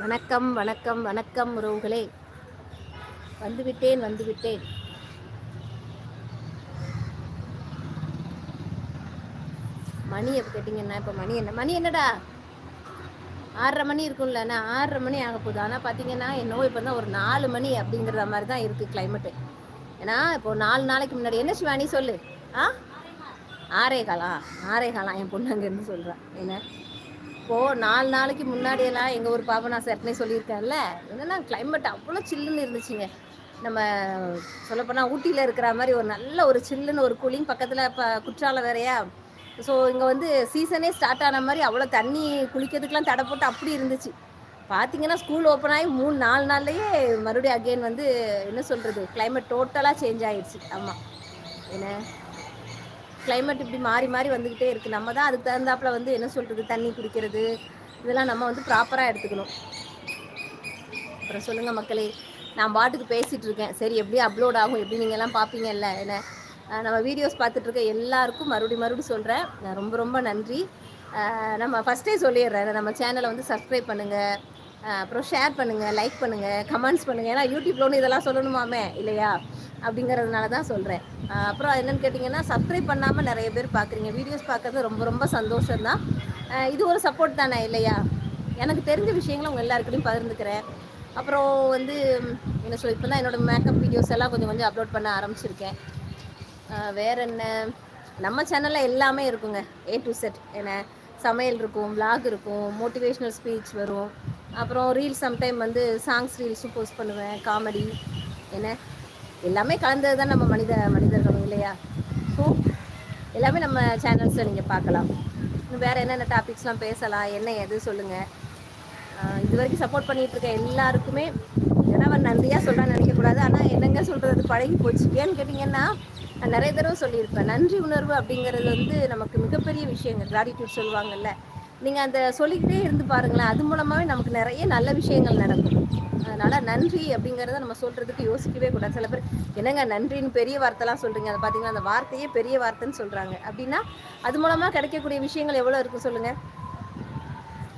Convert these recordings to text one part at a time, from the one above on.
வணக்கம் வணக்கம் வணக்கம் உறவுகளே. வந்துவிட்டேன் வந்துவிட்டேன். மணி எப்போ கேட்டிங்கன்னா இப்போ மணி என்ன மணி என்னடா? ஆறரை மணி இருக்கும்ல நான் ஆறரை மணி ஆக போகுது. ஆனால் பார்த்தீங்கன்னா என்னவோ இப்போ தான் ஒரு நாலு மணி அப்படிங்கிற மாதிரி தான் இருக்குது கிளைமேட்டு ஏன்னா இப்போ நாலு நாளைக்கு முன்னாடி என்ன சிவானி சொல்லு? ஆ? ஆறே காலா? ஆறே என் பொண்ணு அங்கேருந்து சொல்கிறான் என்ன? இப்போது நாலு நாளைக்கு முன்னாடியெல்லாம் எங்கள் ஊர் பாப்பா நான் ஏற்கனவே சொல்லியிருக்கேன்ல என்னென்னா கிளைமேட் அவ்வளோ சில்லுன்னு இருந்துச்சுங்க. நம்ம சொல்லப்போனால் ஊட்டியில் இருக்கிற மாதிரி ஒரு நல்ல ஒரு சில்லுன்னு ஒரு கூலிங் பக்கத்தில் இப்போ குற்றாலம் வேறையா? ஸோ இங்கே வந்து சீசனே ஸ்டார்ட் ஆன மாதிரி அவ்வளோ தண்ணி குளிக்கிறதுக்கெலாம் தடை போட்டு அப்படி இருந்துச்சு. பார்த்தீங்கன்னா ஸ்கூல் ஓப்பன் ஆகி மூணு நாலு நாள்லேயே மறுபடியும் அகெயின் வந்து என்ன சொல்கிறது கிளைமேட் டோட்டலாக சேஞ்ச் ஆகிடுச்சு ஆமாம் என்ன? கிளைமேட் இப்படி மாறி மாறி வந்துக்கிட்டே இருக்குது நம்ம தான் அதுக்கு தகுந்தாப்பில் வந்து என்ன சொல்கிறது தண்ணி குடிக்கிறது இதெல்லாம் நம்ம வந்து ப்ராப்பராக எடுத்துக்கணும். அப்புறம் சொல்லுங்கள் மக்களே நான் பாட்டுக்கு பேசிகிட்டு இருக்கேன். சரி எப்படி அப்லோட் ஆகும் எப்படி நீங்கள்லாம் பார்ப்பீங்கல்ல என்ன? நம்ம வீடியோஸ் பார்த்துட்ருக்க எல்லாருக்கும் மறுபடியும் மறுபடியும் சொல்கிறேன் ரொம்ப ரொம்ப நன்றி. நம்ம ஃபஸ்ட்டே சொல்லிடுறேன். நம்ம சேனலை வந்து சப்ஸ்கிரைப் பண்ணுங்கள் அப்புறம் ஷேர் பண்ணுங்கள் லைக் பண்ணுங்கள் கமெண்ட்ஸ் பண்ணுங்கள் ஏன்னா யூடியூப்ல ஒன்று இதெல்லாம் சொல்லணுமாமே இல்லையா? அப்படிங்கிறதுனால தான் சொல்கிறேன் அப்புறம் என்னென்னு கேட்டிங்கன்னா சப்ஸ்கிரைப் பண்ணாமல் நிறைய பேர் பார்க்குறீங்க வீடியோஸ் பார்க்குறது ரொம்ப ரொம்ப சந்தோஷம்தான். இது ஒரு சப்போர்ட் தானே இல்லையா? எனக்கு தெரிஞ்ச விஷயங்களை உங்கள் எல்லாருக்கிட்டையும் பகிர்ந்துக்கிறேன். அப்புறம் வந்து என்ன சொல் இப்போ தான் என்னோடய மேக்கப் வீடியோஸ் எல்லாம் கொஞ்சம் கொஞ்சம் அப்லோட் பண்ண ஆரம்பிச்சிருக்கேன். வேறு என்ன? நம்ம சேனலில் எல்லாமே இருக்குங்க. ஏ டு செட் என்ன சமையல் இருக்கும் விலாக் இருக்கும் மோட்டிவேஷ்னல் ஸ்பீச் வரும். அப்புறம் ரீல்ஸ் சம்டைம் வந்து சாங்ஸ் ரீல்ஸும் போஸ்ட் பண்ணுவேன் காமெடி என்ன? எல்லாமே கலந்தது தான் நம்ம மனித மனிதர்களும் இல்லையா? ஸோ எல்லாமே நம்ம சேனல்ஸில் நீங்கள் பார்க்கலாம். இன்னும் வேறு என்னென்ன டாபிக்ஸ்லாம் பேசலாம் என்ன எது சொல்லுங்கள் இது வரைக்கும் சப்போர்ட் பண்ணிகிட்டு இருக்க எல்லாருக்குமே ஏன்னா அவன் நன்றியாக சொல்கிறான்னு நினைக்கக்கூடாது. ஆனால் என்னங்க சொல்கிறது பழகி போச்சு. ஏன்னு கேட்டிங்கன்னா நான் நிறைய தடவை சொல்லியிருப்பேன் நன்றி உணர்வு அப்படிங்கிறது வந்து நமக்கு மிகப்பெரிய விஷயங்க. கிராட்டிடியூட் சொல்லுவாங்கல்ல. நீங்கள் அந்த சொல்லிக்கிட்டே இருந்து பாருங்களேன் அது மூலமாகவே நமக்கு நிறைய நல்ல விஷயங்கள் நடக்கும். அதனால் நன்றி அப்படிங்கிறத நம்ம சொல்கிறதுக்கு யோசிக்கவே கூடாது. சில பேர் என்னங்க நன்றின்னு பெரிய வார்த்தைலாம் சொல்கிறீங்க அதை பார்த்தீங்கன்னா அந்த வார்த்தையே பெரிய வார்த்தைன்னு சொல்கிறாங்க அப்படின்னா அது மூலமாக கிடைக்கக்கூடிய விஷயங்கள் எவ்வளோ இருக்கு சொல்லுங்கள்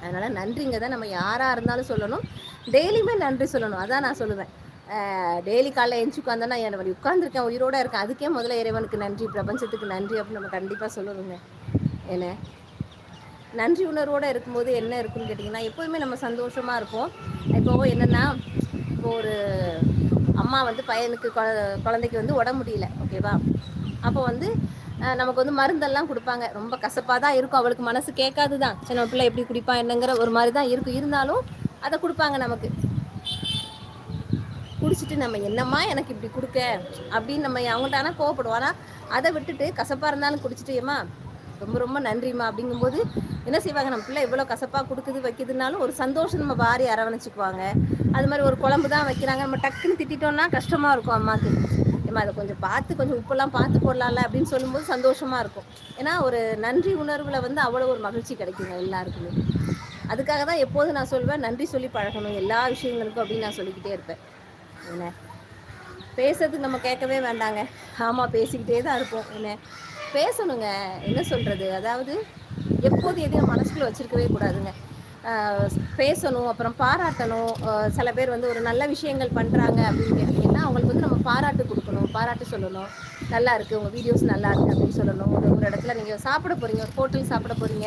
அதனால் நன்றிங்க தான் நம்ம யாராக இருந்தாலும் சொல்லணும். டெய்லியுமே நன்றி சொல்லணும். அதான் நான் சொல்லுவேன். டெய்லி காலைல எழுந்து உட்காந்தோன்னா என் உட்காந்துருக்கேன் உயிரோடு இருக்கேன். அதுக்கே முதல்ல இறைவனுக்கு நன்றி பிரபஞ்சத்துக்கு நன்றி அப்படின்னு நம்ம கண்டிப்பாக சொல்லணுங்க. என்ன? நன்றி உணர்வோடு இருக்கும்போது என்ன இருக்குன்னு கேட்டிங்கன்னா எப்போதுமே நம்ம சந்தோஷமாக இருப்போம். இப்போ என்னென்னா இப்போ ஒரு அம்மா வந்து பையனுக்கு குழந்தைக்கு வந்து உடம்பு முடியல ஓகேவா அப்போ வந்து நமக்கு வந்து மருந்தெல்லாம் கொடுப்பாங்க. ரொம்ப கசப்பாக தான் இருக்கும். அவளுக்கு மனசு கேட்காது தான். சின்ன பிள்ளை எப்படி குடிப்பான் என்னங்கிற ஒரு மாதிரி தான் இருக்கும். இருந்தாலும் அதை கொடுப்பாங்க நமக்கு. குடிச்சிட்டு நம்ம என்னம்மா எனக்கு இப்படி கொடுக்க? அப்படின்னு நம்ம அவங்கள்ட்ட ஆனால் கோவப்படுவோம். ஆனால் அதை விட்டுட்டு கசப்பாக இருந்தாலும் குடிச்சிட்டு ஏமா ரொம்ப ரொம்ப நன்றிம்மா. அப்படிங்கும்போது என்ன செய்வாங்க? நம்ம பிள்ளை இவ்வளோ கசப்பாக கொடுக்குது வைக்குதுனாலும் ஒரு சந்தோஷம் நம்ம வாரி அரவணைச்சிக்குவாங்க. அது மாதிரி ஒரு குழம்பு தான் வைக்கிறாங்க. நம்ம டக்குன்னு திட்டோம்னா கஷ்டமாக இருக்கும் அம்மாவுக்கு ஏமா அதை கொஞ்சம் பார்த்து கொஞ்சம் உப்பெல்லாம் பார்த்து போடலாம்ல அப்படின்னு சொல்லும்போது சந்தோஷமாக இருக்கும். ஏன்னா ஒரு நன்றி உணர்வில் வந்து அவ்வளோ ஒரு மகிழ்ச்சி கிடைக்குங்க எல்லாருக்குமே. அதுக்காக தான் எப்போதும் நான் சொல்வேன் நன்றி சொல்லி பழகணும். எல்லா விஷயங்களுக்கும் அப்படின்னு நான் சொல்லிக்கிட்டே இருப்பேன். என்ன? பேசுறதுக்கு நம்ம கேட்கவே வேண்டாங்க. ஆமாம் பேசிக்கிட்டே தான் இருப்போம். என்ன? பேசணுங்க. என்ன சொல்கிறது அதாவது எப்போது எதையும் மனசுக்குள்ளே வச்சுருக்கவே கூடாதுங்க. பேசணும் அப்புறம் பாராட்டணும். சில பேர் வந்து ஒரு நல்ல விஷயங்கள் பண்ணுறாங்க அப்படின்னு கேட்டிங்கன்னா அவங்களுக்கு வந்து நம்ம பாராட்டு கொடுக்கணும். பாராட்டு சொல்லணும். நல்லா இருக்குது உங்கள் வீடியோஸ் நல்லா இருக்குது அப்படின்னு சொல்லணும். ஒரு ஒரு இடத்துல நீங்கள் சாப்பிட போகிறீங்க ஒரு ஹோட்டல் சாப்பிட போகிறீங்க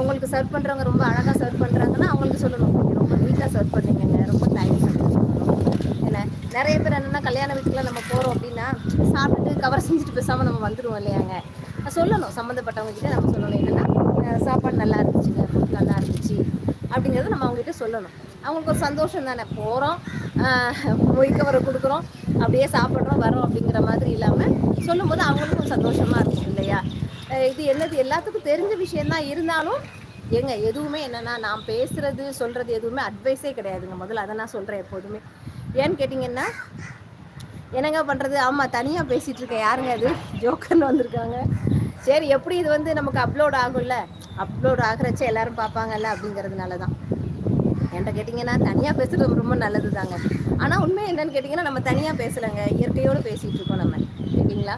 உங்களுக்கு சர்வ் பண்ணுறவங்க ரொம்ப அழகாக சர்வ் பண்ணுறாங்கன்னா அவங்களுக்கு சொல்லணும். ரொம்ப நீட்டாக சர்வ் பண்ணுறீங்க ரொம்ப தேங்க்ஸ் என்ன நிறைய பேர் என்னென்னா கல்யாண வீட்டுக்குலாம் நம்ம போகிறோம் அப்படின்னா சாப்பிட்டு கவர் செஞ்சுட்டு பேசாமல் நம்ம வந்துடுவோம் இல்லையாங்க? சொல்லணும் சம்மந்தப்பட்டவங்க கிட்டே நம்ம சொல்லணும். என்னென்னா சாப்பாடு நல்லா இருந்துச்சுங்க ஃபுட் நல்லா இருந்துச்சு அப்படிங்கிறத நம்ம அவங்ககிட்ட சொல்லணும். அவங்களுக்கு ஒரு சந்தோஷம் தானே. போகிறோம் மொய்க்கவரை கொடுக்குறோம் அப்படியே சாப்பிட்றோம் வரோம் அப்படிங்கிற மாதிரி இல்லாமல் சொல்லும்போது அவங்களுக்கும் சந்தோஷமாக இருக்கும் இல்லையா? இது என்னது? எல்லாத்துக்கும் தெரிஞ்ச விஷயந்தான் இருந்தாலும் ஏங்க எதுவுமே என்னென்னா நான் பேசுகிறது சொல்கிறது எதுவுமே அட்வைஸே கிடையாதுங்க. முதல்ல அதை நான் சொல்கிறேன் எப்போதுமே. ஏன்னு கேட்டிங்கன்னா என்னங்க பண்ணுறது ஆமாம் தனியாக பேசிகிட்டு இருக்கேன் யாருங்க அது? ஜோக்கர்னு வந்திருக்காங்க. சரி எப்படி இது வந்து நமக்கு அப்லோட் ஆகும்ல? அப்லோட் ஆகிறச்ச எல்லாரும் பார்ப்பாங்கல்ல அப்படிங்கிறதுனால தான் என்கிட்ட கேட்டிங்கன்னா தனியாக பேசுகிறது ரொம்ப நல்லது தாங்க ஆனால் உண்மை என்னன்னு கேட்டிங்கன்னா நம்ம தனியாக பேசலைங்க. இயற்கையோடு பேசிகிட்டு இருக்கோம் நம்ம. ஓகேங்களா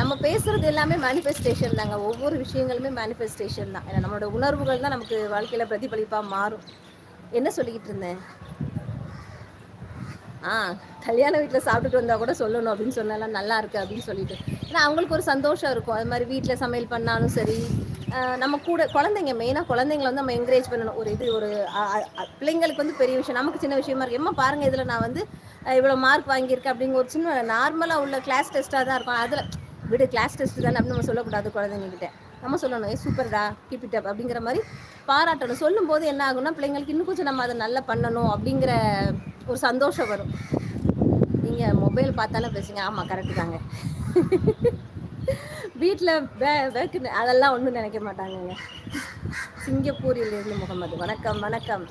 நம்ம பேசுகிறது எல்லாமே மேனிஃபெஸ்டேஷன் தாங்க. ஒவ்வொரு விஷயங்களுமே மேனிஃபெஸ்டேஷன் தான். ஏன்னா நம்மளோட உணர்வுகள் தான் நமக்கு வாழ்க்கையில் பிரதிபலிப்பாக மாறும். என்ன சொல்லிக்கிட்டு இருந்தேன்? ஆ கல்யாண வீட்டில் சாப்பிட்டுட்டு வந்தால் கூட சொல்லணும் அப்படின்னு சொன்னாலாம் நல்லா இருக்கு அப்படின்னு சொல்லிட்டு. ஏன்னா அவங்களுக்கு ஒரு சந்தோஷம் இருக்கும். அது மாதிரி வீட்டில் சமையல் பண்ணாலும் சரி நம்ம கூட குழந்தைங்க மெயினாக குழந்தைங்கள வந்து நம்ம என்கரேஜ் பண்ணணும். ஒரு இது ஒரு பிள்ளைங்களுக்கு வந்து பெரிய விஷயம். நமக்கு சின்ன விஷயமா இருக்கு. எம்மா பாருங்கள் இதில் நான் வந்து இவ்வளோ மார்க் வாங்கியிருக்கேன் அப்படிங்கிற ஒரு சின்ன நார்மலாக உள்ள கிளாஸ் டெஸ்ட்டாக தான் இருக்கும். அதில் விடு கிளாஸ் டெஸ்ட் தானே அப்படின்னு நம்ம சொல்லக்கூடாது குழந்தைங்கக்கிட்ட நம்ம சொல்லணும் ஏ சூப்பர்டா கீப் இட் அப் அப்படிங்கிற மாதிரி பாராட்டணும். சொல்லும்போது என்ன ஆகும்னா பிள்ளைங்களுக்கு இன்னும் கொஞ்சம் நம்ம அதை நல்லா பண்ணணும் அப்படிங்கிற ஒரு சந்தோஷம் வரும். நீங்கள் மொபைல் பார்த்தாலும் பேசுங்க. ஆமாம் கரெக்டு தாங்க. வீட்டில் வே வேக்குன்னு அதெல்லாம் ஒன்றும் நினைக்க மாட்டாங்கங்க. சிங்கப்பூரிலிருந்து முகமது. வணக்கம் வணக்கம்.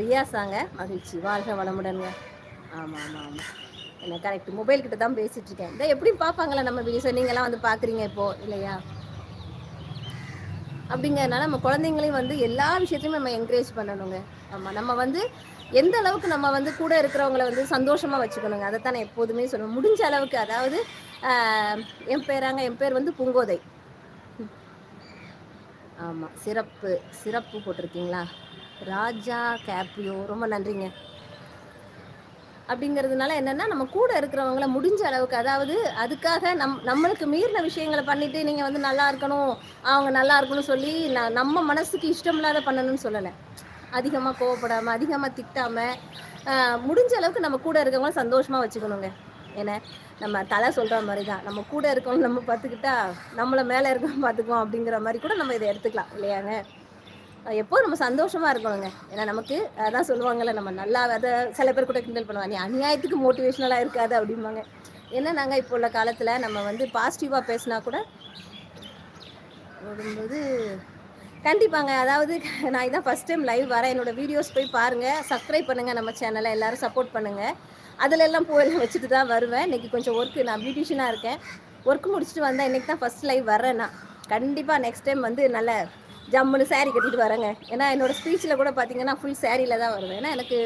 ரியாஸாங்க. மகிழ்ச்சி. வாழ்க வளமுடனுங்க. ஆமாம் ஆமாம் ஆமாம் என்ன கரெக்ட் மொபைல் கிட்ட தான் பேசிட்டு இருக்கேன் இந்த எப்படி பார்ப்பாங்களா நம்ம வீடியோஸ் நீங்களாம் வந்து பார்க்குறீங்க இப்போ இல்லையா? அப்படிங்கிறதுனால நம்ம குழந்தைங்களையும் வந்து எல்லா விஷயத்தையும் நம்ம என்கரேஜ் பண்ணணுங்க. ஆமாம் நம்ம வந்து எந்த அளவுக்கு நம்ம வந்து கூட இருக்கிறவங்கள வந்து சந்தோஷமாக வச்சுக்கணுங்க. அதை தான் எப்போதுமே சொல்லுவேன். முடிஞ்ச அளவுக்கு அதாவது என் பேராங்க என் பேர் வந்து பூங்கோதை. ஆமாம் சிறப்பு சிறப்பு போட்டிருக்கீங்களா? ராஜா கேப்ரியோ ரொம்ப நன்றிங்க. அப்படிங்கிறதுனால என்னென்னா நம்ம கூட இருக்கிறவங்கள முடிஞ்ச அளவுக்கு அதாவது அதுக்காக நம் நம்மளுக்கு மீறின விஷயங்களை பண்ணிட்டு நீங்கள் வந்து நல்லா இருக்கணும் அவங்க நல்லா இருக்கணும்னு சொல்லி நான் நம்ம மனசுக்கு இஷ்டம் இல்லாத பண்ணணும்னு சொல்லலை. அதிகமாக கோவப்படாமல் அதிகமாக திட்டாமல் முடிஞ்ச அளவுக்கு நம்ம கூட இருக்கவங்கள சந்தோஷமாக வச்சுக்கணுங்க. ஏன்னா நம்ம தலை சொல்கிற மாதிரி தான் நம்ம கூட இருக்கவங்க நம்ம பார்த்துக்கிட்டா நம்மளை மேலே இருக்கவங்க பார்த்துக்குவோம் அப்படிங்கிற மாதிரி கூட நம்ம இதை எடுத்துக்கலாம். இல்லையாங்க? எப்போ நம்ம சந்தோஷமாக இருக்கணுங்க. ஏன்னா நமக்கு அதான் சொல்லுவாங்கல்ல நம்ம நல்லா அதை சில பேர் கூட கிண்டல் பண்ணுவாங்க. நீ அநியாயத்துக்கு மோட்டிவேஷ்னலாக இருக்காது அப்படிம்பாங்க. என்ன நாங்கள் இப்போ உள்ள காலத்தில் நம்ம வந்து பாசிட்டிவாக பேசினா கூட ஓடும்போது கண்டிப்பாங்க. அதாவது நான் இதான் ஃபஸ்ட் டைம் லைவ் வரேன். என்னோடய வீடியோஸ் போய் பாருங்கள் சப்ஸ்கிரைப் பண்ணுங்கள் நம்ம சேனலை எல்லோரும் சப்போர்ட் பண்ணுங்கள் அதில் எல்லாம் போய் வச்சுட்டு தான் வருவேன். இன்றைக்கி கொஞ்சம் ஒர்க்கு நான் பியூட்டிஷனாக இருக்கேன். ஒர்க் முடிச்சுட்டு வந்தேன் இன்றைக்கி தான் ஃபஸ்ட் லைவ் வரேன் நான். கண்டிப்பாக நெக்ஸ்ட் டைம் வந்து நல்ல ஜம்முன்னு சேரீ கட்டிட்டு வரேங்க. ஏன்னா என்னோடய ஸ்பீச்சில் கூட பார்த்தீங்கன்னா ஃபுல் சேரீயில் தான் வருவேன் ஏன்னா எனக்கு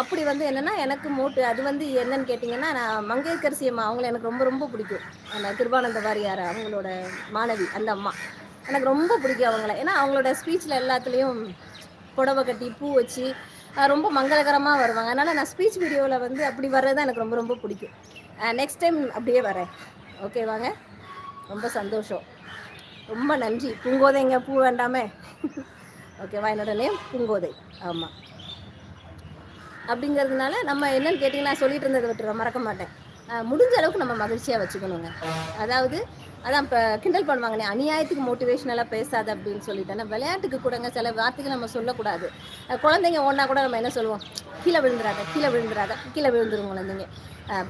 அப்படி வந்து என்னென்னா எனக்கு மோட்டு அது வந்து என்னன்னு கேட்டிங்கன்னா நான் மங்கையர்கரசி அம்மா அவங்கள எனக்கு ரொம்ப ரொம்ப பிடிக்கும். அந்த கிருபானந்த வாரியார் அவங்களோட மாணவி அந்த அம்மா. எனக்கு ரொம்ப பிடிக்கும் அவங்கள. ஏன்னா அவங்களோட ஸ்பீச்சில் எல்லாத்துலேயும் புடவை கட்டி பூ வச்சு ரொம்ப மங்களகரமாக வருவாங்க. அதனால் நான் ஸ்பீச் வீடியோவில் வந்து அப்படி வர்றது எனக்கு ரொம்ப ரொம்ப பிடிக்கும். நெக்ஸ்ட் டைம் அப்படியே வரேன். ஓகேவாங்க ரொம்ப சந்தோஷம். ரொம்ப நன்றி. பூங்கோதைங்க பூ வேண்டாமே. ஓகேவா என்னோட நேம் பூங்கோதை. ஆமாம் அப்படிங்கிறதுனால நம்ம என்னன்னு கேட்டிங்கன்னா சொல்லிட்டு இருந்ததை விட்டுற மறக்க மாட்டேன். முடிஞ்ச அளவுக்கு நம்ம மகிழ்ச்சியாக வச்சுக்கணுங்க. அதாவது அதான் இப்போ கிண்டல் பண்ணுவாங்கண்ணே அநியாயத்துக்கு மோட்டிவேஷனெல்லாம் பேசாது அப்படின்னு சொல்லிட்டு விளையாட்டுக்கு கூடங்க சில வார்த்தைகள் நம்ம சொல்லக்கூடாது. குழந்தைங்க ஒன்றா கூட நம்ம என்ன சொல்லுவோம்? கீழே விழுந்துடாத கீழே விழுந்துடாத கீழே விழுந்துரும் குழந்தைங்க.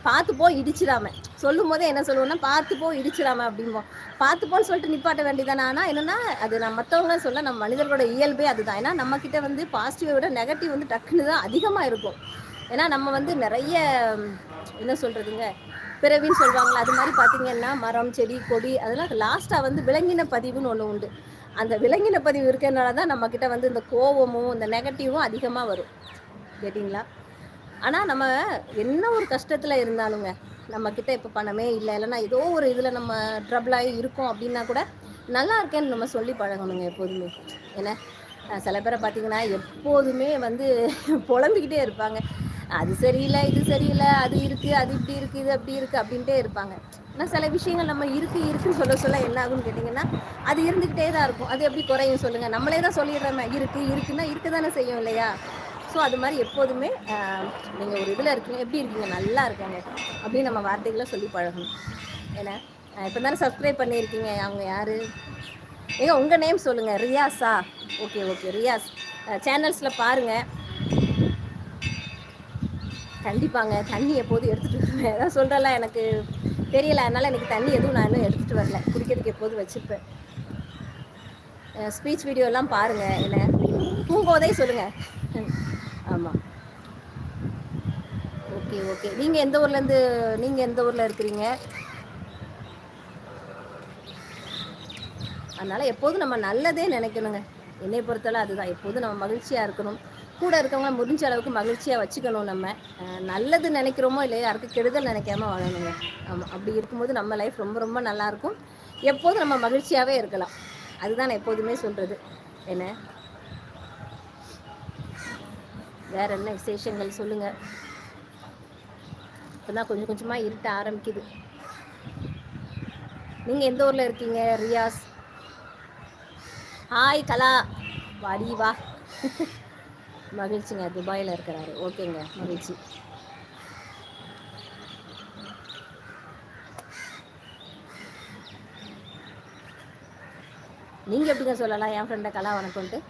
பார்த்து போ இடிச்சிடாம. சொல்லும் போதே என்ன சொல்லுவோம்னா பார்த்து போ இடிச்சிடாம அப்படிம்போம். பார்த்து போன்னு சொல்லிட்டு நிப்பாட்ட வேண்டியதானே? ஆனால் என்னென்னா அது நான் மற்றவங்க சொல்ல நம்ம மனிதர்களோட இயல்பே அதுதான். ஏன்னா நம்மக்கிட்ட வந்து பாசிட்டிவை விட நெகட்டிவ் வந்து டக்குன்னு தான் அதிகமாக இருக்கும். ஏன்னா நம்ம வந்து நிறைய என்ன சொல்கிறதுங்க பிறவின்னு சொல்லுவாங்களா அது மாதிரி பார்த்தீங்கன்னா மரம் செடி கொடி அதெல்லாம் லாஸ்ட்டாக வந்து விலங்கின பதிவுன்னு ஒன்று உண்டு. அந்த விலங்கின பதிவு இருக்கிறதுனால தான் நம்மக்கிட்ட வந்து இந்த கோவமும் இந்த நெகட்டிவும் அதிகமாக வரும். கேட்டிங்களா? ஆனால் நம்ம என்ன ஒரு கஷ்டத்தில் இருந்தாலுங்க நம்மக்கிட்ட இப்போ பணமே இல்லை இல்லைன்னா ஏதோ ஒரு இதில் நம்ம ட்ரபிளாகி இருக்கோம் அப்படின்னா கூட நல்லா இருக்கேன்னு நம்ம சொல்லி பழகணுங்க எப்போதுமே. ஏன்னா சில பேரை பார்த்தீங்கன்னா எப்போதுமே வந்து புலம்பிக்கிட்டே இருப்பாங்க. அது சரியில்லை இது சரியில்லை அது இருக்குது அது இப்படி இருக்குது இது அப்படி இருக்குது அப்படின்ட்டே இருப்பாங்க. ஆனால் சில விஷயங்கள் நம்ம இருக்குது இருக்குன்னு சொல்ல சொல்ல என்ன ஆகும்னு கேட்டிங்கன்னா அது இருந்துக்கிட்டே தான் இருக்கும். அது எப்படி குறையும் சொல்லுங்கள் நம்மளே தான் சொல்லிடுறோமே. இருக்குது இருக்குன்னா இருக்க தானே செய்யும் இல்லையா? ஸோ அது மாதிரி எப்போதுமே நீங்கள் ஒரு இதில் இருக்கீங்க எப்படி இருக்கீங்க நல்லா இருக்காங்க அப்படின்னு நம்ம வார்த்தைகளை சொல்லி பழகணும். ஏன்னா இப்போ தானே சப்ஸ்கிரைப் பண்ணியிருக்கீங்க அவங்க யார்? ஏங்க உங்கள் நேம் சொல்லுங்கள் ரியாஸா? Okay okay Riyaz. சேனல்ஸில் பாருங்கள் கண்டிப்பாங்க தண்ணி எப்போதும் எடுத்துகிட்டு வருவேன். ஏதாவது சொல்கிறல எனக்கு தெரியல அதனால் எனக்கு தண்ணி எதுவும் நான் இன்னும் எடுத்துகிட்டு வரல. குடிக்கிறதுக்கு எப்போதும் வச்சுருப்பேன். ஸ்பீச் வீடியோலாம் பாருங்கள் என்ன? பூங்கோதை சொல்லுங்கள் ஆமாம் ஓகே ஓகே. நீங்கள் எந்த ஊர்லேருந்து நீங்கள் எந்த ஊரில் இருக்கிறீங்க? அதனால் எப்போதும் நம்ம நல்லதே நினைக்கணுங்க. என்னை பொறுத்தளவு அதுதான். எப்போதும் நம்ம மகிழ்ச்சியாக இருக்கணும். கூட இருக்கவங்க முடிஞ்ச அளவுக்கு மகிழ்ச்சியாக வச்சுக்கணும் நம்ம. நல்லது நினைக்கிறோமோ இல்லையா யாருக்கு கெடுதல் நினைக்காம வாழணுங்க. ஆமாம் அப்படி இருக்கும்போது நம்ம லைஃப் ரொம்ப ரொம்ப நல்லாயிருக்கும் எப்போதும் நம்ம மகிழ்ச்சியாகவே இருக்கலாம். அதுதான் நான் எப்போதுமே சொல்கிறது என்ன? வேற என்ன விசேஷங்கள் சொல்லுங்க. இப்பதான் கொஞ்சம் கொஞ்சமா இருட்ட ஆரம்பிக்குது. நீங்க எந்த ஊர்ல இருக்கீங்க ரியாஸ்? ஹாய் கலா. வாடி வா. மகிழ்ச்சிங்க துபாயில் இருக்கிறாரு. ஓகேங்க மகிழ்ச்சி. நீங்கள் எப்படிங்க சொல்லலாம்? என் ஃப்ரெண்டை கலா வணக்கம்ட்டு.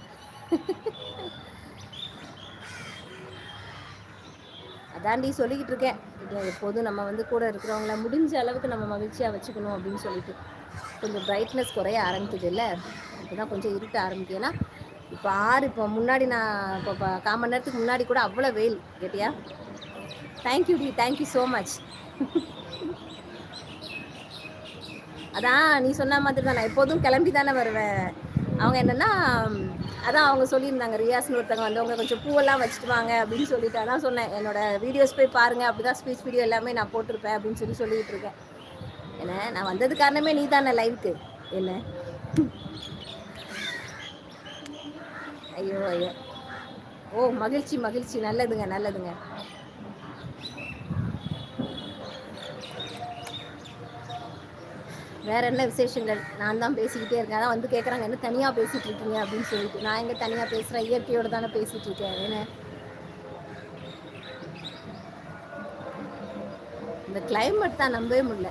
அதாண்டி சொல்லிக்கிட்டு இருக்கேன். எப்போதும் நம்ம வந்து கூட இருக்கிறவங்கள முடிஞ்ச அளவுக்கு நம்ம மகிழ்ச்சியாக வச்சுக்கணும் அப்படின்னு சொல்லிட்டு. கொஞ்சம் பிரைட்னஸ் குறைய ஆரம்பிக்குது இல்லை? இப்போ தான் கொஞ்சம் இருட்ட ஆரம்பிக்குது. ஏன்னா இப்போ ஆறு இப்போ முன்னாடி நான் இப்போ கால் மணி நேரத்துக்கு முன்னாடி கூட அவ்வளோ வெயில் கேட்டியா? தேங்க்யூ டி தேங்க்யூ ஸோ மச் அதான் நீ சொன்ன மாதிரி தான் நான் எப்போதும் கிளம்பி தானே வருவேன். அவங்க என்னென்னா அதான் அவங்க சொல்லியிருந்தாங்க ரியாஸ்னு ஒருத்தவங்க வந்தவங்க கொஞ்சம் பூவெல்லாம் வச்சுட்டு வாங்க அப்படின்னு சொல்லிட்டு. அதான் சொன்னேன் என்னோட வீடியோஸ் போய் பாருங்க அப்படிதான் ஸ்பீச் வீடியோ எல்லாமே நான் போட்டிருப்பேன் அப்படின்னு சொல்லி சொல்லிட்டு இருக்கேன். என்ன நான் வந்தது காரணமே நீ தானே லைவுக்கு என்ன? ஐயோ ஐயோ. ஓ மகிழ்ச்சி மகிழ்ச்சி. நல்லதுங்க நல்லதுங்க. வேற என்ன விசேஷங்கள்? நான் தான் பேசிக்கிட்டே இருக்கேன். அதான் வந்து கேட்குறாங்க என்ன தனியாக பேசிகிட்டு இருக்கீங்க அப்படின்னு சொல்லிட்டு. நான் எங்கே தனியாக பேசுகிறேன் இயற்கையோடு தானே பேசிகிட்டு இருக்கேன் என்ன? இந்த கிளைமேட் தான் நம்பவே முடியல.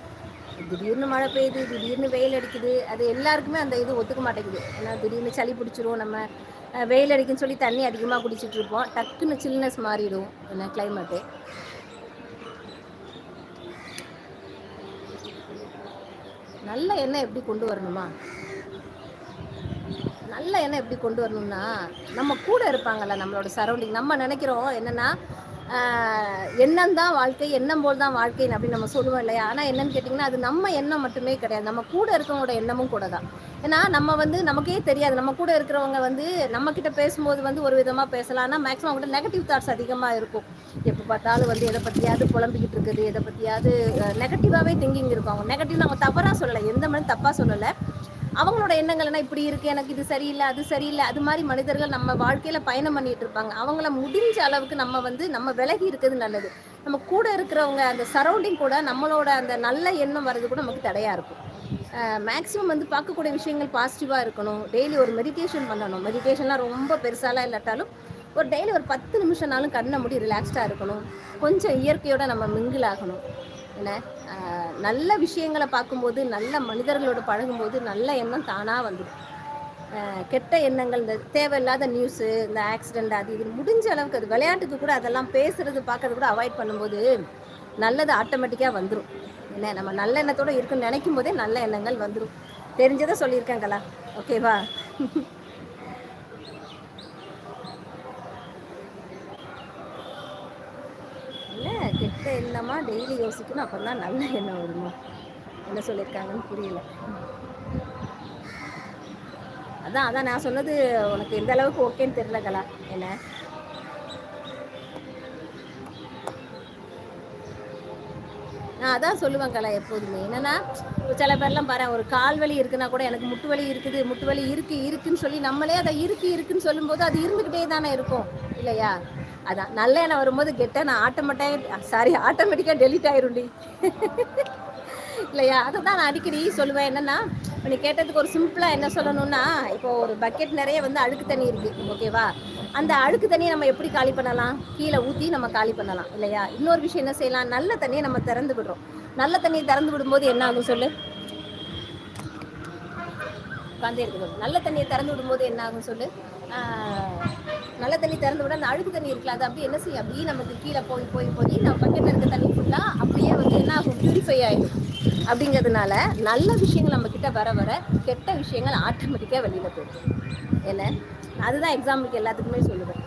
திடீர்னு மழை பெய்யுது திடீர்னு வெயில் அடிக்குது. அது எல்லாருக்குமே அந்த இது ஒத்துக்க மாட்டேங்குது. ஏன்னா திடீர்னு சளி பிடிச்சிரும் நம்ம வெயில் அடிக்குன்னு சொல்லி தண்ணி அதிகமாக குடிச்சிட்டு இருப்போம். டக்குன்னு சில்னஸ் மாறிடும். என்ன கிளைமேட்டு நல்ல எண்ணெய் எப்படி கொண்டு வரணுமா? நல்ல எண்ணெய் எப்படி கொண்டு வரணும்னா நம்ம கூட இருப்பாங்கல்ல நம்மளோட சரௌண்டிங் நம்ம நினைக்கிறோம் என்னென்னா எண்ணம் தான் வாழ்க்கை எண்ணம் போல் தான் வாழ்க்கை அப்படின்னு நம்ம சொல்லுவோம் இல்லையா? ஆனால் என்னன்னு கேட்டிங்கன்னா அது நம்ம எண்ணம் மட்டுமே கிடையாது. நம்ம கூட இருக்கவங்களோட எண்ணமும் கூட தான் ஏன்னா நம்ம வந்து நமக்கே தெரியாது. நம்ம கூட இருக்கிறவங்க வந்து நம்மக்கிட்ட பேசும்போது வந்து ஒரு விதமாக பேசலாம். ஆனால் மேக்ஸிமம் அவங்ககிட்ட நெகட்டிவ் தாட்ஸ் அதிகமாக இருக்கும். எப்போ பார்த்தாலும் வந்து எதை பற்றியாவது புலம்பிக்கிட்டு இருக்குது எதை பற்றியாவது நெகட்டிவாகவே திங்கிங் இருக்கும். அவங்க நெகட்டிவ் அவங்க தவறாக சொல்லலை. எந்த மாதிரி தப்பாக சொல்லலை. அவங்களோட எண்ணங்கள் என்ன இப்படி இருக்கு எனக்கு இது சரியில்லை அது சரியில்லை அது மாதிரி மனிதர்கள் நம்ம வாழ்க்கையில பயணம் பண்ணிட்டு இருப்பாங்க. அவங்கள முடிஞ்ச அளவுக்கு நம்ம வந்து நம்ம விலகி இருக்கிறது நல்லது. நம்ம கூட இருக்கிறவங்க அந்த சரௌண்டிங் கூட நம்மளோட அந்த நல்ல எண்ணம் வர்றது கூட நமக்கு தடையா இருக்கும். மேக்ஸிமம் வந்து பார்க்கக்கூடிய விஷயங்கள் பாசிட்டிவாக இருக்கணும். டெய்லி ஒரு மெடிடேஷன் பண்ணணும். மெடிடேஷன்லாம் ரொம்ப பெருசாலாம் இல்லாட்டாலும் ஒரு டெய்லி ஒரு பத்து நிமிஷம்னாலும் கண்ணை முடி ரிலாக்ஸ்டாக இருக்கணும். கொஞ்சம் இயற்கையோட நம்ம மிங்கிள் ஆகணும். என்ன? நல்ல விஷயங்களை பார்க்கும்போது நல்ல மனிதர்களோட பழகும்போது நல்ல எண்ணம் தானாக வந்துடும் கெட்ட எண்ணங்கள் இந்த தேவையில்லாத நியூஸு இந்த ஆக்சிடெண்ட் அது இது முடிஞ்ச அளவுக்கு அது விளையாட்டுக்கு கூட அதெல்லாம் பேசுறது பார்க்கறது கூட அவாய்ட் பண்ணும்போது நல்லது ஆட்டோமேட்டிக்காக வந்துடும் என்ன நம்ம நல்ல எண்ணத்தோடு இருக்குன்னு நினைக்கும் போதே நல்ல எண்ணங்கள் வந்துடும் தெரிஞ்சதை சொல்லியிருக்கேங்களா ஓகேவா இல்லை கெட்ட எண்ணமாக டெய்லி யோசிக்கணும். அப்போ தான் நல்ல எண்ணம் வருமா? என்ன சொல்லியிருக்காங்கன்னு புரியல. அதான் அதான் நான் சொன்னது உனக்கு எந்த அளவுக்கு ஓகேன்னு தெரியல கலா. என்ன? நான் அதான் சொல்லுவேன் கலா எப்போதுமே. என்னன்னா சில பேர்லாம் பாரு ஒரு கால் வலி இருக்குன்னா கூட எனக்கு முட்டு வலி இருக்குது முட்டு வலி இருக்கு இருக்குன்னு சொல்லி நம்மளே அதை இருக்கு இருக்குன்னு சொல்லும்போது அது இருந்துக்கிட்டே தானே இருக்கும் இல்லையா? அதான் நல்ல எண்ணம் வரும்போது கெட்ட நான் ஆட்டோமேட்டிக் சாரி ஆட்டோமேட்டிக்காக டெலிட் ஆயிரும்டி. இல்லையா? அதை தான் நான் அடிக்கடி சொல்லுவேன் என்னென்னா நீ கேட்டதுக்கு ஒரு சிம்பிளாக என்ன சொல்லணும்னா இப்போ ஒரு பக்கெட் நிறைய வந்து அழுக்கு தண்ணி இருக்குது ஓகேவா அந்த அழுக்கு தண்ணியை நம்ம எப்படி காலி பண்ணலாம்? கீழே ஊற்றி நம்ம காலி பண்ணலாம் இல்லையா? இன்னொரு விஷயம் என்ன செய்யலாம்? நல்ல தண்ணியை நம்ம திறந்து விடுறோம். நல்ல தண்ணியை திறந்து விடும்போது என்ன ஆகும் சொல்லு? உட்காந்தே இருக்குது நல்ல தண்ணியை திறந்து விடும்போது என்ன ஆகும் சொல்லு? நல்ல தண்ணி திறந்து விட அந்த அழுக்கு தண்ணி இருக்குல்ல அது அப்படியே என்ன செய்யும்? அப்படியே நமக்கு கீழே போய் போய் போய் நம்ம பக்கத்தில் இருக்க தண்ணி ஃபுல்லாக அப்படியே வந்து என்ன ஆகும்? பியூரிஃபை ஆகிடும் அப்படிங்கிறதுனால நல்ல விஷயங்கள் நம்ம கிட்ட வர வர கெட்ட விஷயங்கள் ஆட்டோமேட்டிக்காக வெளியில் போயிடும். என்ன? அதுதான் எக்ஸாம்பிளுக்கு எல்லாத்துக்குமே சொல்லுவேன்.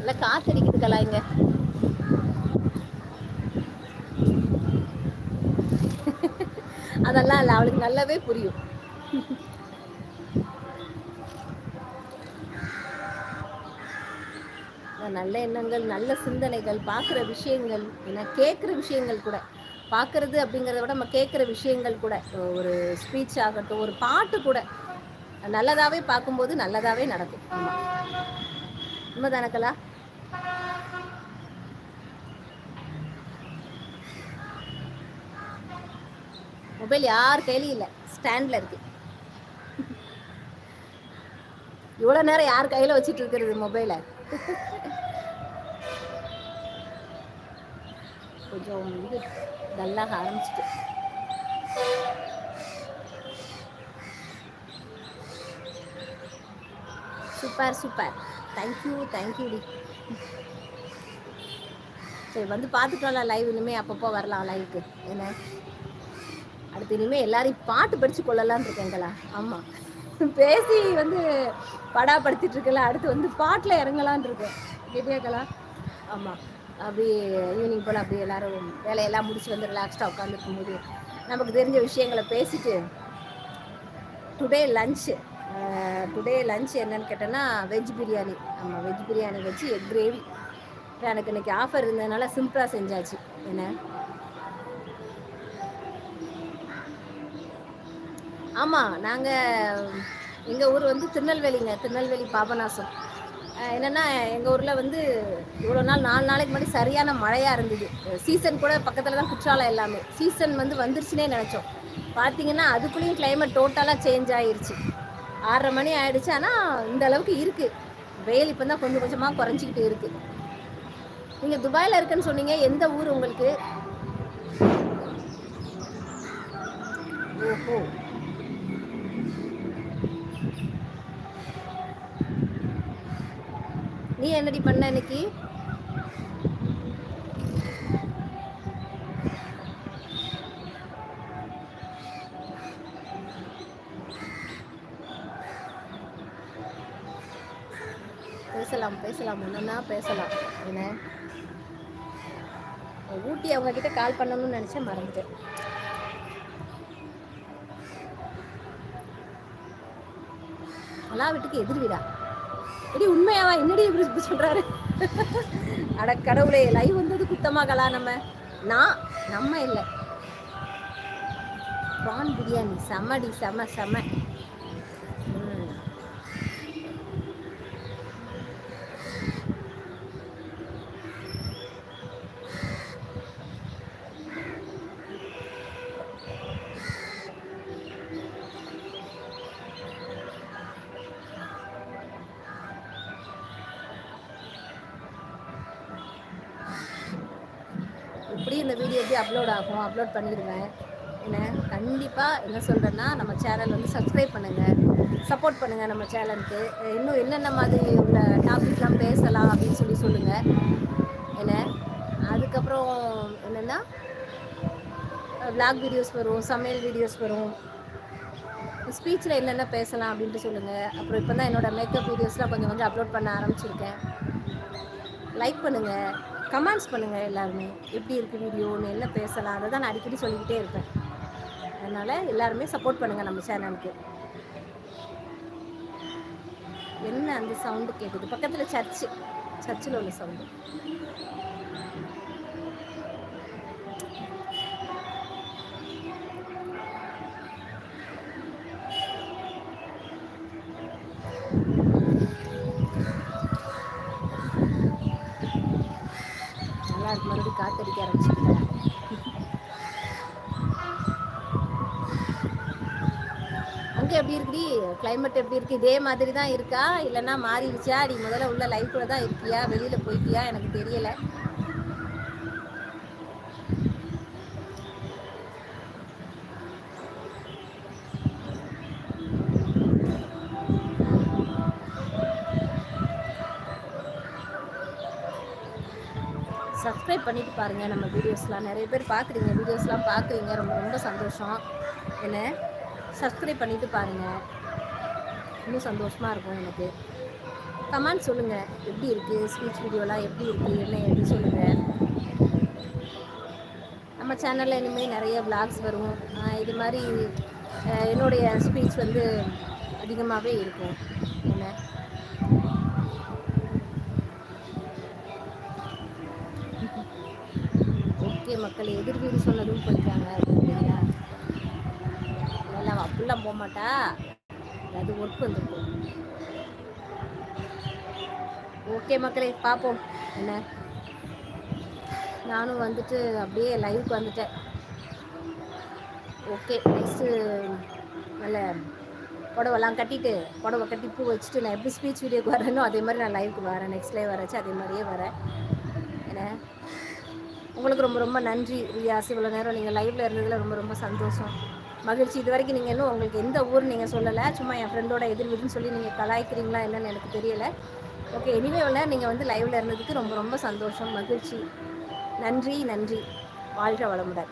இல்லை காத்தடிக்குதுக்கலா இங்கே? அதெல்லாம் இல்லை அவளுக்கு நல்லாவே புரியும். நல்ல எண்ணங்கள் நல்ல சிந்தனைகள் பார்க்குற விஷயங்கள் ஏன்னா கேட்குற விஷயங்கள் கூட. பார்க்குறது அப்படிங்கிறத விட நம்ம கேட்குற விஷயங்கள் கூட. ஒரு ஸ்பீச் ஆகட்டும் ஒரு பாட்டு கூட. நல்லதாகவே பார்க்கும்போது நல்லதாகவே நடக்கும். ஆமாம் உண்மைதானக்கலா மொபைல் யார் கையிலையும் இல்லை. ஸ்டாண்டில் இருக்கு. இவ்வளோ நேரம் யார் கையில் வச்சுட்டு இருக்கிறது மொபைலை? கொஞ்சம் வந்து டல்லாக ஆரம்பிச்சிட்டு. Super super. Thank you thank you D. சரி வந்து பார்த்துக்கலாம் லைவ் இனிமேல் அப்பப்போ வரலாம் லைவுக்கு என்ன? அடுத்து இனிமேல் எல்லாரையும் பாட்டு படித்து கொள்ளலான் இருக்கேங்களா ஆமாம் பேசி வந்து படாப்படுத்திட்டு இருக்கல. அடுத்து வந்து பாட்டில் இறங்கலான் இருக்கேன். கேட்கலாம். ஆமாம் அப்படி ஈவினிங் போல் அப்படி எல்லோரும் வேலையெல்லாம் முடிச்சு வந்து ரிலாக்ஸ்டாக உட்காந்துருக்கும் போது நமக்கு தெரிஞ்ச விஷயங்களை பேசிட்டு டுடே லஞ்சு டுடே லஞ்ச் என்னன்னு கேட்டேன்னா வெஜ் பிரியாணி ஆமாம் வெஜ் பிரியாணி வச்சு எக் கிரேவி எனக்கு இன்னைக்கு ஆஃபர் இருந்ததுனால சிம்பிளாக செஞ்சாச்சு. என்ன? ஆமாம் நாங்கள் எங்கள் ஊர் வந்து திருநெல்வேலிங்க திருநெல்வேலி பாபநாசம். என்னென்னா எங்கள் ஊரில் வந்து இவ்வளோ நாள் நாலு நாளைக்கு முன்னாடி சரியான மழையாக இருந்தது. சீசன் கூட பக்கத்தில் தான் குற்றாலம் எல்லாமே. சீசன் வந்து வந்துருச்சுனே நினச்சோம். பார்த்தீங்கன்னா அதுக்குள்ளேயும் கிளைமேட் டோட்டலாக சேஞ்ச் ஆகிருச்சு ஆறரை மணி ஆயிடுச்சு. ஆனால் இந்த அளவுக்கு இருக்குது வெயில் இப்போ தான் கொஞ்சம் கொஞ்சமாக குறைஞ்சிக்கிட்டு இருக்குது நீங்கள் துபாயில் இருக்குன்னு சொன்னீங்க. எந்த ஊர் உங்களுக்கு? ஓஹோ. நீ என்னடி பண்ண இன்னைக்கு? பேசலாம் பேசலாம். ஒன்றுனா பேசலாம். என்ன? ஊட்டி அவங்க கிட்ட கால் பண்ணணும்னு நினச்சேன் மறந்துட்டேன். அலா வீட்டுக்கு எதிர் வீடா? எடி உண்மையாவா? என்னடி இப்படி சொல்றாரு? அட கடவுளே லைவ் வந்தது குத்தமாகலா நம்ம? நான் நம்ம இல்லை. ப்ரான் பிரியாணி செமடி செம செம. எப்படி அப்லோட் ஆகும் அப்லோட் பண்ணிடுவேன். என்ன? கண்டிப்பாக என்ன சொல்கிறேன்னா நம்ம சேனல் வந்து சப்ஸ்கிரைப் பண்ணுங்கள் சப்போர்ட் பண்ணுங்கள் நம்ம சேனலுக்கு இன்னும் என்னென்ன மாதிரி உள்ள டாபிக்லாம் பேசலாம் அப்படின்னு சொல்லி சொல்லுங்கள் என்ன? அதுக்கப்புறம் என்னென்னா விளாக் வீடியோஸ் வரும் சமையல் வீடியோஸ் வரும். ஸ்பீச்சில் என்னென்ன பேசலாம் அப்படின்ட்டு சொல்லுங்கள் அப்புறம் இப்போ தான் என்னோடய மேக்கப் வீடியோஸ்லாம் கொஞ்சம் கொஞ்சம் அப்லோட் பண்ண ஆரம்பிச்சிருக்கேன். லைக் பண்ணுங்கள் கமெண்ட்ஸ் பண்ணுங்கள் எல்லாருமே. எப்படி இருக்குது வீடியோன்னு என்ன பேசலாம் அதை தான் நான் அடிக்கடி சொல்லிக்கிட்டே இருப்பேன். அதனால் எல்லாருமே சப்போர்ட் பண்ணுங்கள் நம்ம சேனலுக்கு என்ன அந்த சவுண்டு கேட்குது பக்கத்தில் சர்ச்சு சர்ச்சில் உள்ள சவுண்டு கிளைமேட் எப்படி இருக்கு? இதே மாதிரி தான் இருக்கா? இல்லைன்னா மாறிடுச்சா? நீ முதல்ல உள்ள லைஃப்ல தான் இருக்கியா? வெளியில் போய்க்கியா எனக்கு தெரியலை. சப்ஸ்கிரைப் பண்ணிட்டு பாருங்கள் நம்ம வீடியோஸ்லாம் நிறைய பேர் பார்க்குறீங்க. வீடியோஸ்லாம் பார்க்குறீங்க. ரொம்ப ரொம்ப சந்தோஷம். என்ன? சப்ஸ்கிரைப் பண்ணிட்டு பாருங்கள் இன்னும் சந்தோஷமாக இருக்கும் எனக்கு. கமெண்ட் சொல்லுங்கள் எப்படி இருக்குது ஸ்பீச் வீடியோலாம் எப்படி இருக்குது என்ன எப்படி சொல்லுங்கள் நம்ம சேனலில் இனிமேல் நிறைய விளாக்ஸ் வரும். இது மாதிரி என்னுடைய ஸ்பீச் வந்து அதிகமாகவே இருக்கும். என்ன? ஓகே மக்கள் எதிர் வீடு சொன்னதும் போயிருக்காங்க அப்படிங்களா? அப்படிலாம் போக மாட்டா. அது ஒர்க் வந்துருக்கும். ஓகே மக்களே பார்ப்போம். என்ன? நானும் வந்துட்டு அப்படியே லைவுக்கு வந்துட்டேன். ஓகே நெக்ஸ்ட்டு நல்ல புடவெல்லாம் கட்டிட்டு புடவை கட்டி பூ வச்சுட்டு நான் எப்படி ஸ்பீச் வீடியோக்கு வரேனோ அதே மாதிரி நான் லைவுக்கு வரேன். நெக்ஸ்ட் லைவ் வரச்சு அதே மாதிரியே வரேன். என்ன? உங்களுக்கு ரொம்ப ரொம்ப நன்றி ரியாஸ் இவ்வளோ நேரம் நீங்கள் லைவில் இருந்ததில் ரொம்ப ரொம்ப சந்தோஷம். மகிழ்ச்சி. இது வரைக்கும் நீங்கள் இன்னும் உங்களுக்கு எந்த ஊர் நீங்கள் சொல்லலை. சும்மா என் ஃப்ரெண்டோட எதிர்விடுன்னு சொல்லி நீங்கள் கலாய்க்கிறீங்களா என்னன்னு எனக்கு தெரியலை. ஓகே எனிவே உள்ள நீங்கள் வந்து லைவில் இருந்ததுக்கு ரொம்ப ரொம்ப சந்தோஷம் மகிழ்ச்சி. நன்றி நன்றி. வாழ்க வளமுடன்.